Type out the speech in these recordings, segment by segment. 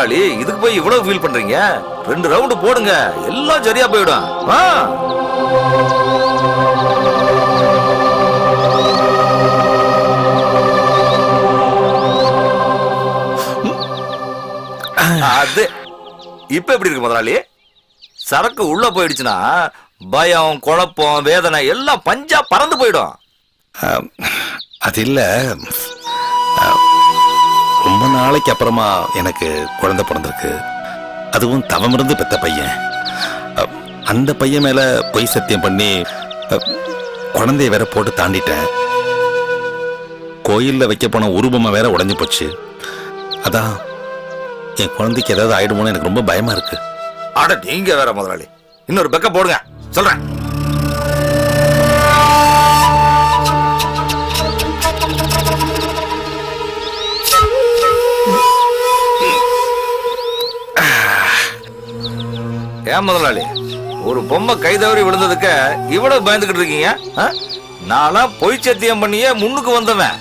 முதலாளி இதுக்கு போய் இவ்வளவு ஃபீல் பண்றீங்க? ரெண்டு ரவுண்டு போடுங்க எல்லாம் சரியா போயிடும். ஆ. அது இப்ப எப்படி இருக்கு முதலாளி? சரக்கு உள்ள போயிடுச்சுன்னா பயம் குழப்பம் வேதனை எல்லாம் பஞ்சா பறந்து போயிடும். அது இல்ல. ரொம்ப நாளைக்கு அப்புறமா எனக்கு குழந்தை பிறந்திருக்கு. அதுவும் தவமிருந்து பெத்த பையன். அந்த பையன் மேல பொய் சத்தியம் பண்ணி குழந்தைய வேற போட்டு தாண்டிட்டேன். கோயிலில் வைக்க போன உருவமாக வேற உடஞ்சி போச்சு. அதான் என் குழந்தைக்கு ஏதாவது ஆயிடுமோன்னு எனக்கு ரொம்ப பயமா இருக்கு. ஆட நீங்க வேற முதலாளி. இன்னொரு பெக்க போடுங்க. சொல்றேன். ஏன் முதலாளி ஒரு பொம்மை கை தவறி விழுந்ததுக்கு இவ்வளவு பயந்துகிட்டு இருக்கீங்க? நான்லாம் பொய் சத்தியம் பண்ணியே முன்னுக்கு வந்தவன்.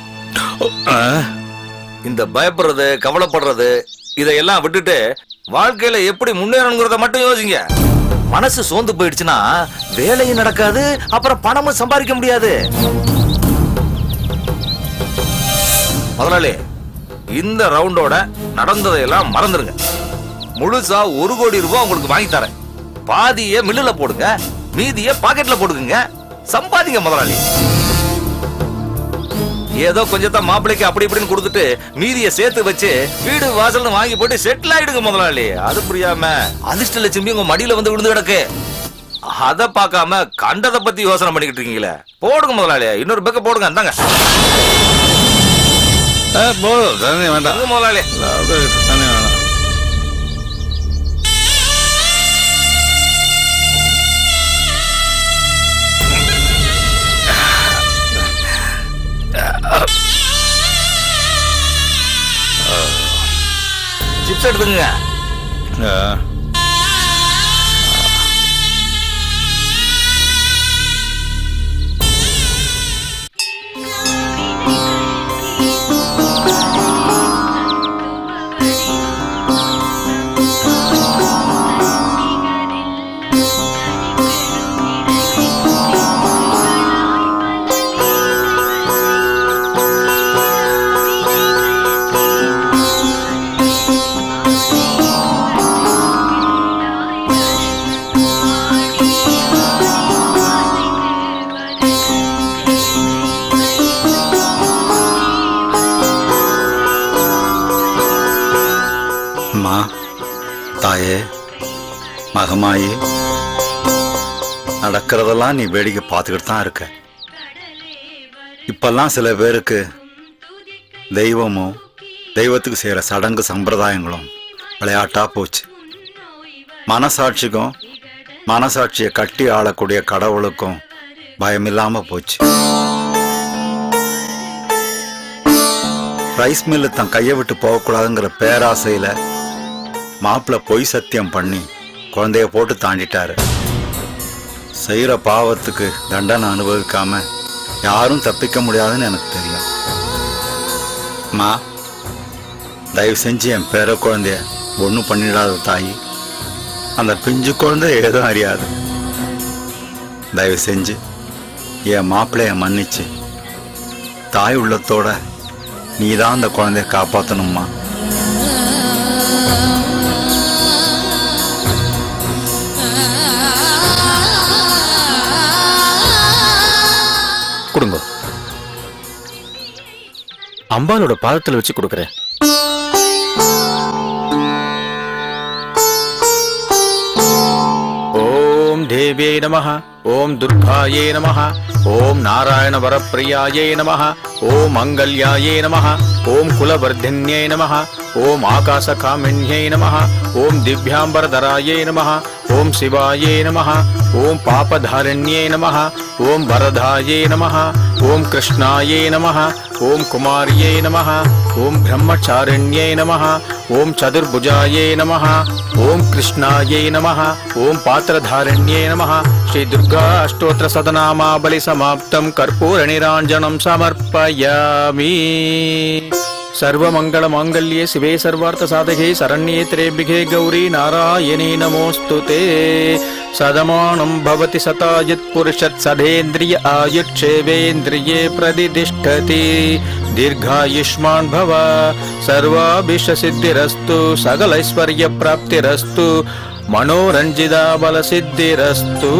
இந்த பயப்படுறது கவலைப்படுறது இதையெல்லாம் விட்டுட்டு வாழ்க்கையில எப்படி முன்னேறணுங்கிறத மட்டும் யோசிங்க. மனசு சோர்ந்து போயிடுச்சுன்னா வேலையும் நடக்காது அப்புறம் பணமும் சம்பாதிக்க முடியாது. முதலாளி இந்த ரவுண்டோட நடந்ததையெல்லாம் மறந்துருங்க. முழுசா ஒரு கோடி ரூபாய் உங்களுக்கு வாங்கி தரேன். பாதிய மில்லுல போடுங்க மீதிய பாக்கெட்ல போடுங்க. சம்பாதிங்க முதலாளி. ஏதோ கொஞ்சத்தை மாப்பிள்ளைக்கு அப்படி இப்படின்னு கொடுத்துட்டு மீதியை சேர்த்து வச்சு வீடு வாசல்னு வாங்கி போட்டு செட்டில் ஆயிடுங்க முதலாளி. அது புரியாம அதிர்ஷ்ட லட்சுமி உங்க மடியில வந்து விழுந்து கிடக்கு. அத பார்க்காம கண்டதை பத்தி யோசனை பண்ணிக்கிட்டு இருக்கீங்களே. போடுங்க முதலாளி. இன்னொரு பெக்க போடுங்க அந்தாங்க போதும். வேண்டாம். முதலாளி. அதாவது எடுத்துங்க மகமாயி நடக்கிறதெல்லாம் நீ வேடிக்கை பார்த்துக்கிட்டு தான் இருக்க. இப்பெல்லாம் சில பேருக்கு தெய்வமும் தெய்வத்துக்கு செய்கிற சடங்கு சம்பிரதாயங்களும் விளையாட்டா போச்சு. மனசாட்சிக்கும் மனசாட்சியை கட்டி ஆளக்கூடிய கடவுளுக்கும் பயமில்லாம போச்சு. ரைஸ் மில்லு தன் கையை விட்டு போகக்கூடாதுங்கிற பேராசையில் மாப்பிள்ளை பொய் சத்தியம் பண்ணி குழந்தைய போட்டு தாண்டிட்டாரு. செய்யற பாவத்துக்கு தண்டனை அனுபவிக்காம யாரும் தப்பிக்க முடியாதுன்னு எனக்கு தெரியும். மா தயவு செஞ்சு என் பேர குழந்தைய ஒன்றும் பண்ணிடாத தாயி. அந்த பிஞ்சு குழந்தை ஏதோ அறியாது. தயவு செஞ்சு என் மாப்பிள்ளைய மன்னிச்சு. தாய் உள்ளத்தோட நீ தான் அந்த குழந்தைய காப்பாற்றணும்மா அம்பாலோட பாதத்தில் வச்சு கொடுக்குறேன். ஓம் தேவியை நம ஓம் துர்காயே நம ஓம் நாராயண வரப்பிரியாயே நம ஓம் மங்கல்யாயே நம ஓம் குலவர்தின்யை நம ஓம் ஆகாசகாமிண்யை நம ஓம் திவ்யாம்பரதராயே நம ஓம் சிவாயே நம ஓம் பாபதாரண்யே நம ஓம் வரதாயே நம ஓம் கிருஷ்ணாயே நம ஓம் குமாரியே நம ஓம் பிரம்மச்சாரிண்யே நம ஓம் சதுர்புஜாயே நம ஓம் கிருஷ்ணாயை நம ஓம் பாத்திரதாரண்யே நம ஸ்ரீ துர்கா அஷ்டோத்திர சதநாமாபலி சமாப்தம் கற்பூர ಸರ್ವಮಂಗಳಮಾಂಗಲ್ಯೆ ಶಿವೇ ಸರ್ವಾರ್ಥ ಸಾಧಕೆ ಶರಣ್ಯೇ ತ್ರೇಭಿಗೆ ಗೌರಿ ನಾರಾಯಣೇ ನಮೋಸ್ತು ತೇ ಸದಮಾನಂ ಭವತಿ ಸತಾಯತ್ ಪುರುಷತ್ ಸದೇಂದ್ರಿಯ ಆಯುಕ್ಷೇವೇಂದ್ರಿಯೇ ಪ್ರತಿಷ್ಠತಿ ದೀರ್ಘಾಯುಷ್ಮಾನ್ ಭವ ಸರ್ವಾಭಿಷಸಿದ್ಧಿರಸ್ತು ಸಕಲೈಶ್ವರ್ಯ ಪ್ರಾಪ್ತಿರಸ್ತು ಮನೋರಂಜಿತ ಬಲಸಿದ್ಧಿರಸ್ತು.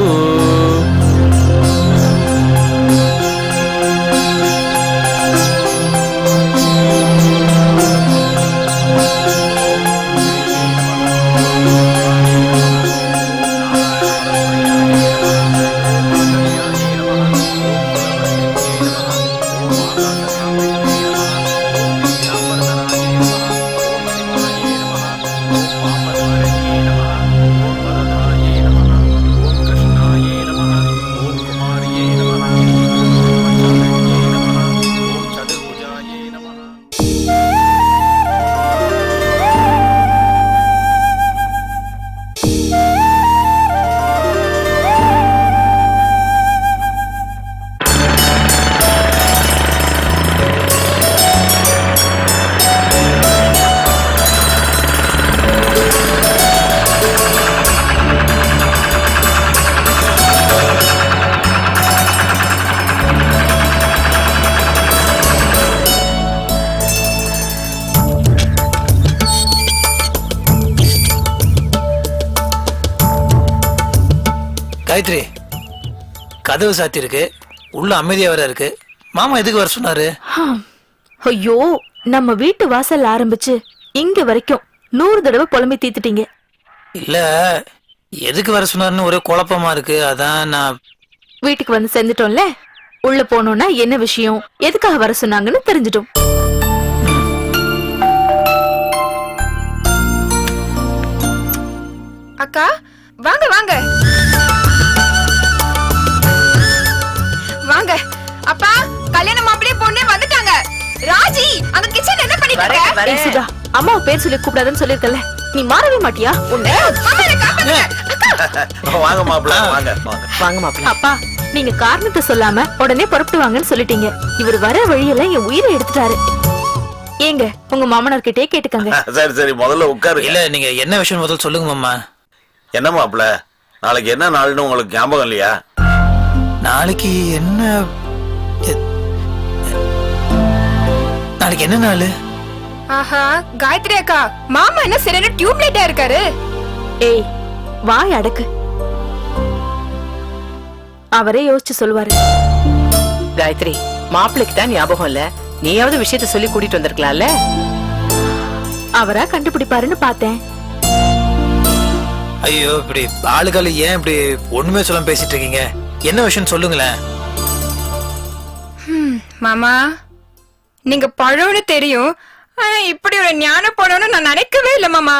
காயத்ரி கதவு சாத்தி இருக்கு உள்ள அமைதியா வேற இருக்கு. மாமா எதுக்கு வர சொன்னாரு. ஐயோ நம்ம வீட்டு வாசல் ஆரம்பிச்சு இங்க வரைக்கும் நூறு தடவை புலம்பி தீத்துட்டீங்க. இல்ல எதுக்கு வர சொன்னாருன்னு ஒரே குழப்பமா இருக்கு. அதான் நான் வீட்டுக்கு வந்து சேர்ந்துட்டோம்ல? உள்ள போனோம்னா என்ன விஷயம்? எதுக்காக வர சொன்னாங்கன்னு தெரிஞ்சிட்டோம் அக்கா வாங்க வாங்க. ஏய் சுதா அம்மாவை பேர் சொல்லி கூப்பிடாதுன்னு சொல்லிருக்கல நீ மாறவே மாட்டியா? உன்னை? வாங்க மாப்பிள்ள வாங்க வாங்க. வாங்க மாப்பிள்ள. அப்பா நீங்க காரணத்தை சொல்லாம உடனே புறப்பட்டு வாங்கன்னு சொல்லிட்டீங்க. இவர் வர வழியில என் உயிரை எடுத்துட்டாரு. ஏங்க உங்க மாமனார் கிட்டே கேட்டுக்கங்க. சரி சரி முதல்ல உட்காரு இல்ல நீங்க என்ன விஷயம் முதல்ல சொல்லுங்க மாமா. என்ன மாப்பிள்ள? நாளைக்கு என்ன நாள்னு உங்களுக்கு ஞாபகம் இல்லையா? நாளைக்கு என்ன நாளைக்கு என்ன நாள்? ஆஹா காயத்ரி அக்கா மாமா என்ன சரியான டியூப் லைட்டா இருக்காரு? ஏய் வாய் அடக்கு. அவரே யோசிச்சு சொல்லுவாரு. காயத்ரி மாப்பிள்ளைக்கு தான் ஞாபகம் இல்ல. நீயாவது விஷயத்த சொல்லி கூட்டிட்டு வந்திருக்கலாம்ல? அவரா கண்டுபிடிப்பாருன்னு பார்த்தேன். ஐயோ இப்படி ஆளுகள் ஏன் இப்படி ஒண்ணுமே சொல்லாம பேசிட்டு இருக்கீங்க? என்ன விஷயம் சொல்லுங்களேன். ஹம், மாமா நீங்க பழம்னு தெரியும் ஆனா இப்படி ஒரு ஞான பழம்னு நான் நினைக்கவே இல்ல மாமா.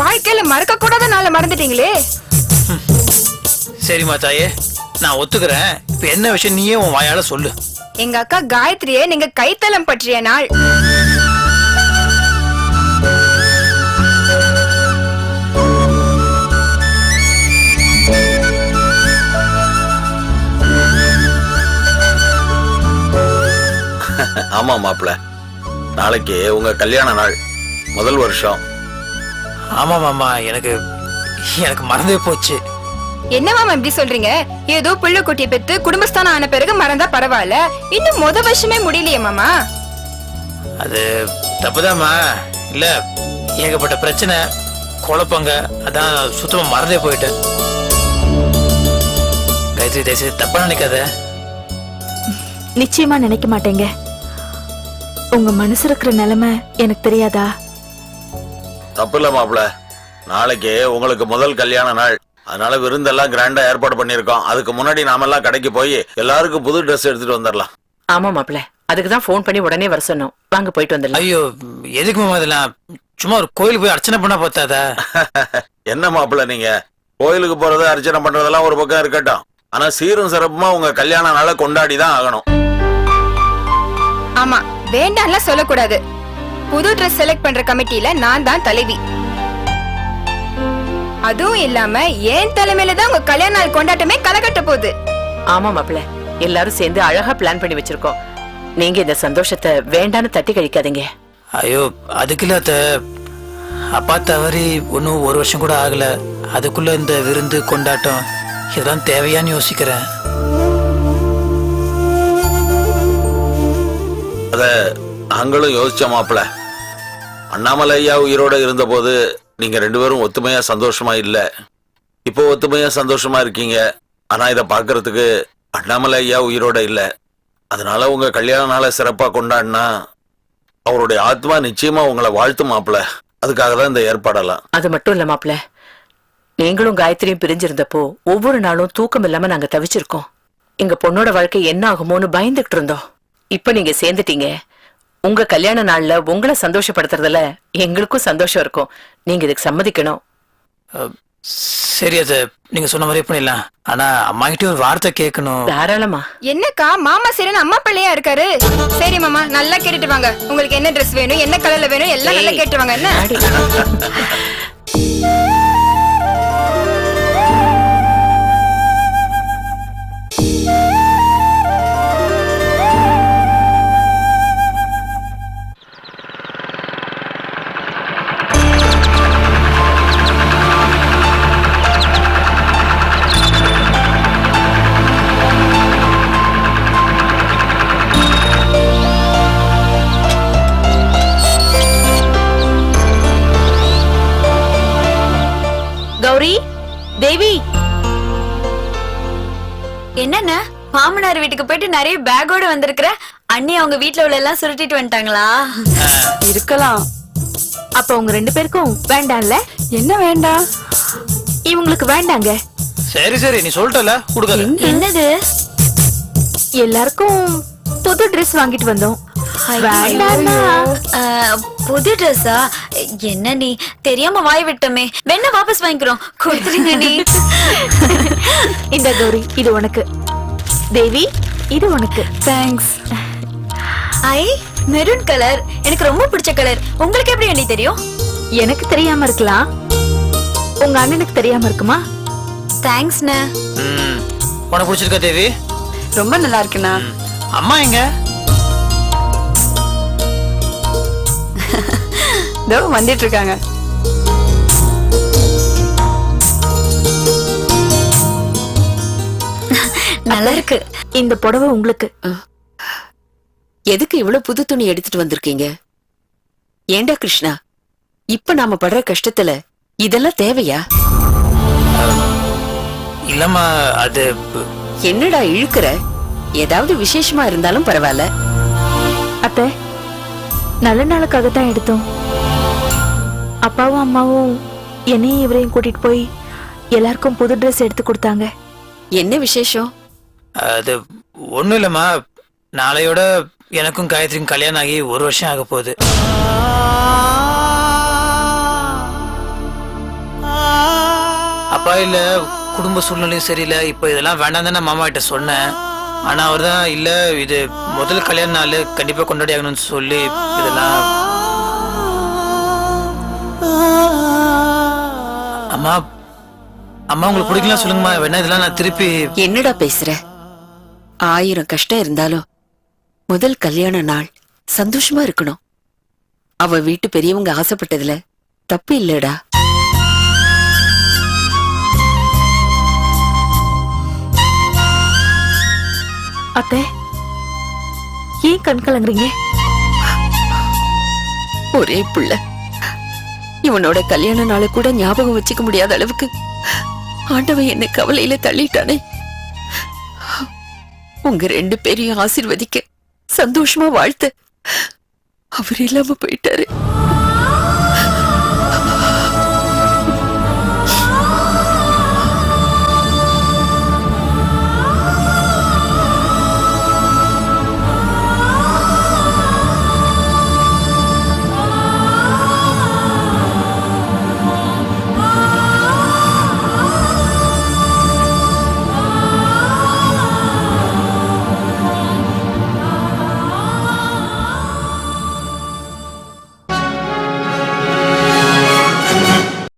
வாழ்க்கையில மறக்க கூடாத நாள மறந்துட்டீங்களே. சரிம்மா தாயே நான் ஒத்துக்கிறேன். இப்ப என்ன விஷயம் நீயே உன் வாயால சொல்லு. எங்க அக்கா காயத்ரியே நீங்க கைத்தலம் பற்றிய நாள். ஆமா மாப்பிள்ள. நாளைக்கு உங்க கல்யாண நாள். முதல் வருஷம். ஆமா மாமா எனக்கு எனக்கு மறந்தே போச்சு. என்ன மாமா இப்படி சொல்றீங்க? ஏதோ புள்ள குட்டி பெத்து குடும்பஸ்தானம் ஆன பிறகு மறந்தா பரவாயில்ல. இன்னும் முத வருஷமே முடியலையே மாமா. அது தப்புதாம்மா. இல்ல ஏகப்பட்ட பிரச்சனை குழப்பங்க. அதான் சுத்தமா மறந்தே போயிட்டேன். காயத்ரி தேசி தப்பா நினைக்காத. நிச்சயமா நினைக்க மாட்டேங்க. உங்க மனசு இருக்கிற நிலைமை எனக்கு தெரியாதா? தப்பு இல்ல மாப்பிள்ள. நாளைக்கு உங்களுக்கு முதல் கல்யாண நாள். அதனால விருந்தெல்லாம் கிராண்டா ஏற்பாடு பண்ணிருக்கோம் அதுக்கு முன்னாடி நாமெல்லாம் கடைக்கு போய் எல்லாருக்கும் புது Dress எடுத்துட்டு வந்துடலாம் ஆமா மாப்பிள்ள. அதுக்கு தான் ஃபோன் பண்ணி உடனே வர சொன்னோம். வாங்க போயிட்டு வந்துடலாம் ஐயோ எதுக்கு மாமா இதெல்லாம்? சும்மா ஒரு கோயிலுக்கு போய் அர்ச்சனை பண்ணா பார்த்தாதா என்ன மாப்பிள்ள நீங்க? கோயிலுக்கு போறது அர்ச்சனை பண்றதெல்லாம் ஒரு பக்கம் இருக்கட்டும். ஆனா சீரும் சிறப்புமா உங்க கல்யாண நாளை கொண்டாடி தான் ஆகணும். ஆமா. வேண்டாம்லாம் சொல்லக்கூடாது. புது ட்ரெஸ் செலக்ட் பண்ற கமிட்டில நான் தான் தலைவி. அதுவும் இல்லாம ஏன் தலைமையில தான் உங்க கல்யாண நாள் கொண்டாட்டமே கலகட்ட போகுது? ஆமா மாப்பிள்ள எல்லாரும் சேர்ந்து அழகா பிளான் பண்ணி வச்சிருக்கோம். நீங்க இந்த சந்தோஷத்தை வேண்டான்னு தட்டி கழிக்காதீங்க. ஐயோ அதுக்குள்ள அப்பா தவறி ஒன்றும் ஒரு வருஷம் கூட ஆகல. அதுக்குள்ள இந்த விருந்து கொண்டாட்டம் இதெல்லாம் தேவையான்னு யோசிக்கிறேன். அத நாங்களும் யோசிச்சோம் மாப்பிள. அண்ணாமலை ஐயா உயிரோட இருந்தபோது நீங்க ரெண்டு பேரும் ஒத்துமையா சந்தோஷமா இல்ல. இப்போ ஒத்துமையா சந்தோஷமா இருக்கீங்க. ஆனா இத பாக்குறதுக்கு அண்ணாமலை ஐயா உயிரோட இல்ல. அதனால உங்க கல்யாண நாளை சிறப்பா கொண்டாடினா அவருடைய ஆத்மா நிச்சயமா உங்களை வாழ்த்து மாப்பிள. அதுக்காக தான் இந்த ஏற்பாடெல்லாம். அது மட்டும் இல்ல மாப்ள நீங்களும் காயத்ரியும் பிரிஞ்சிருந்தப்போ ஒவ்வொரு நாளும் தூக்கம் இல்லாம நாங்க தவிச்சிருக்கோம். எங்க பொண்ணோட வாழ்க்கை என்ன ஆகுமோன்னு பயந்துகிட்டு இருந்தோம். இப்ப நீங்க சேர்ந்துட்டீங்க. உங்க கல்யாண நாள்ல உங்களை சந்தோஷப்படுத்துறதுல எங்களுக்கும் சந்தோஷம் இருக்கும். நீங்க இதுக்கு சம்மதிக்கணும். சரி அது நீங்க சொன்ன மாதிரியே பண்ணிடலாம். ஆனா அம்மா கிட்ட ஒரு வார்த்தை கேட்கணும். தாராளமா. என்னக்கா மாமா சரின்னு அம்மா பிள்ளையா இருக்காரு? சரி மாமா நல்லா கேட்டுட்டு வாங்க. உங்களுக்கு என்ன ட்ரெஸ் வேணும் என்ன கலர்ல வேணும் எல்லாம் நல்லா ஏய், கேட்டு வாங்க என்ன? என்னண்ண மாமனார் வீட்டுக்கு போயிட்டு நிறைய பேக்கோட வந்திருக்கிற? அண்ணி அவங்க வீட்ல உள்ள எல்லாம் சுருட்டிட்டு வந்துட்டாங்களா? இருக்கலாம். அப்ப உங்க ரெண்டு பேருக்கும் வேண்டாம்ல? என்ன வேண்டாம்? இவங்களுக்கு வேண்டாங்க. சரி சரி நீ சொல்லிட்டல கொடுக்காத. என்னது? எல்லாருக்கும் புது ட்ரெஸ் வாங்கிட்டு வந்தோம். வேண்டாம்னா? புது ட்ரெஸ்ஸா என்ன நீ தெரியாம வாய் விட்டோமே. வேணா வாபஸ் வாங்கிக்கிறோம். கொடுத்துருங்க நீ. இந்த கௌரி இது உனக்கு. தேவி இது உனக்கு. தேங்க்ஸ் ஐ மெரூன் கலர் எனக்கு ரொம்ப பிடிச்ச கலர் உங்களுக்கு எப்படி அண்ணி தெரியும்? எனக்கு தெரியாம இருக்கலாம். உங்க அண்ணனுக்கு தெரியாம இருக்குமா? தேங்க்ஸ்ண்ணே. உனக்கு பிடிச்சிருக்கா தேவி? ரொம்ப நல்லா இருக்குண்ணா. அம்மா எங்க? இதோ வந்துட்டு இருக்காங்க நல்லா இருக்கு இந்த புடவை உங்களுக்கு. எதுக்கு இவ்வளவு புது துணி எடுத்துட்டு வந்திருக்கீங்க? ஏண்டா கிருஷ்ணா? இப்ப நாம படுற கஷ்டத்துல இதெல்லாம் தேவையா? இல்லம்மா அது என்னடா இழுக்கிற? ஏதாவது விசேஷமா இருந்தாலும் பரவாயில்ல. அத்தை நல்ல நாளுக்காக தான் எடுத்தோம். அப்பாவும் அம்மாவும் என்னையும் இவரையும் கூட்டிட்டு போய் எல்லாருக்கும் புது ட்ரெஸ் எடுத்து கொடுத்தாங்க. என்ன விசேஷம்? அது ஒண்ணும் இல்லம்மா. நாளையோட எனக்கும் காயத்ரிக்கும் கல்யாணம் ஆகி ஒரு வருஷம் ஆக போகுது. அப்பா இல்ல குடும்ப சூழ்நிலையும் சரியில்லை. இப்போ இதெல்லாம் வேண்டாம் தானே மாமா கிட்ட சொன்னேன். ஆனா அவர் தான் இல்ல இது முதல் கல்யாண நாள். கண்டிப்பா கொண்டாடி ஆகணும்னு சொல்லி இதெல்லாம் அம்மா அம்மா உங்களுக்கு பிடிக்கலாம் சொல்லுங்கம்மா. வேணா இதெல்லாம் நான் திருப்பி என்னடா பேசுற? ஆயிரம் கஷ்டம் இருந்தாலும் முதல் கல்யாண நாள் சந்தோஷமா இருக்கணும். அவ வீட்டு பெரியவங்க ஆசைப்பட்டதுல தப்பு இல்லடா. அத்தை ஏன் கண் கலங்குறீங்க? ஒரே புள்ள. இவனோட கல்யாண நாளை கூட ஞாபகம் வச்சுக்க முடியாத அளவுக்கு ஆண்டவன் என்னை கவலையில தள்ளிட்டானே. உங்க ரெண்டு பேரையும் ஆசிர்வதிக்க சந்தோஷமா வாழ்த்த. அவர் இல்லாம போயிட்டாரு.